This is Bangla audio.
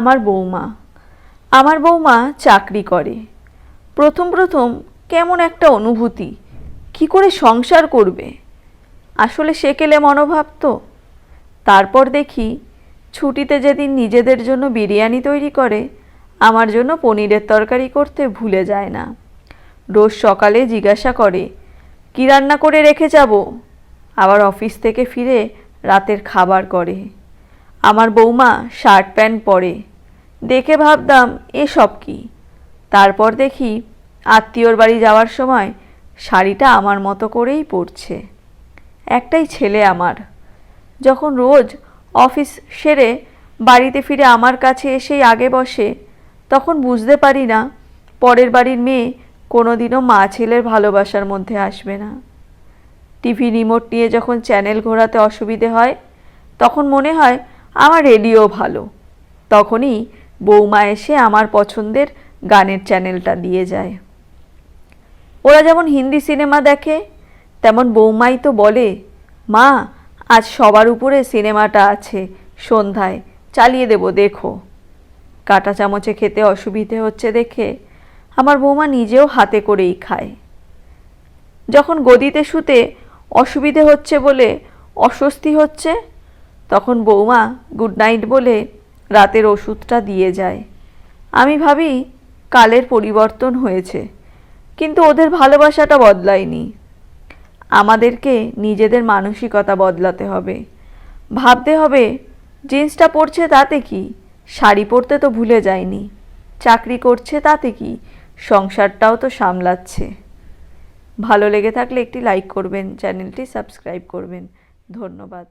আমার বৌমা আমার বৌমা চাকরি করে। প্রথম প্রথম কেমন একটা অনুভূতি। কি করে সংসার করবে? আসলে সেকেলে মনোভাব তো। তারপর দেখি, ছুটিতে যেদিন নিজেদের জন্য বিরিয়ানি তৈরি করে, আমার জন্য পনিরের তরকারি করতে ভুলে যায় না। রোজ সকালে জিজ্ঞাসা করে, কী রান্না করে রেখে যাব? আবার অফিস থেকে ফিরে রাতের খাবার করে। আমার বৌমা শার্ট প্যান্ট পরে। দেখে ভাবতাম এসব কি? তারপর দেখি, আত্মীয়র বাড়ি যাওয়ার সময় শাড়িটা আমার মতো করেই পরছে। একটাই ছেলে আমার। যখন রোজ অফিস সেরে বাড়িতে ফিরে আমার কাছে এসেই আগে বসে, তখন বুঝতে পারি না, পরের বাড়ির মেয়ে কোনোদিনও মা ছেলের ভালোবাসার মধ্যে আসবে না। টিভি রিমোট নিয়ে যখন চ্যানেল ঘোরাতে অসুবিধে হয়, তখন মনে হয় আমার রেডিও ভালো। তখনই বৌমা এসে আমার পছন্দের গানের চ্যানেলটা দিয়ে যায়। ওরা যেমন হিন্দি সিনেমা দেখে, তেমন বৌমাই তো বলে, মা, আজ সবার উপরে সিনেমাটা আছে, সন্ধ্যায়, চালিয়ে দেবো, দেখো। কাঁটা চামচে খেতে অসুবিধে হচ্ছে দেখে আমার বৌমা নিজেও হাতে করেই খায়। যখন গদিতে শুতে অসুবিধে হচ্ছে বলে অস্বস্তি হচ্ছে তখন বৌমা গুড নাইট বলে রাতের ওষুধটা দিয়ে যায়। আমি ভাবি, কালের পরিবর্তন হয়েছে, কিন্তু ওদের ভালোবাসাটা বদলায়নি। আমাদেরকে নিজেদের মানসিকতা বদলাতে হবে। ভাবতে হবে, জিন্সটা পরছে তাতে কি? শাড়ি পরতে তো ভুলে যায়নি চাকরি করছে তাতে কি? সংসারটাও তো সামলাচ্ছে। ভালো লেগে থাকলে একটি লাইক করবেন, চ্যানেলটি সাবস্ক্রাইব করবেন। ধন্যবাদ।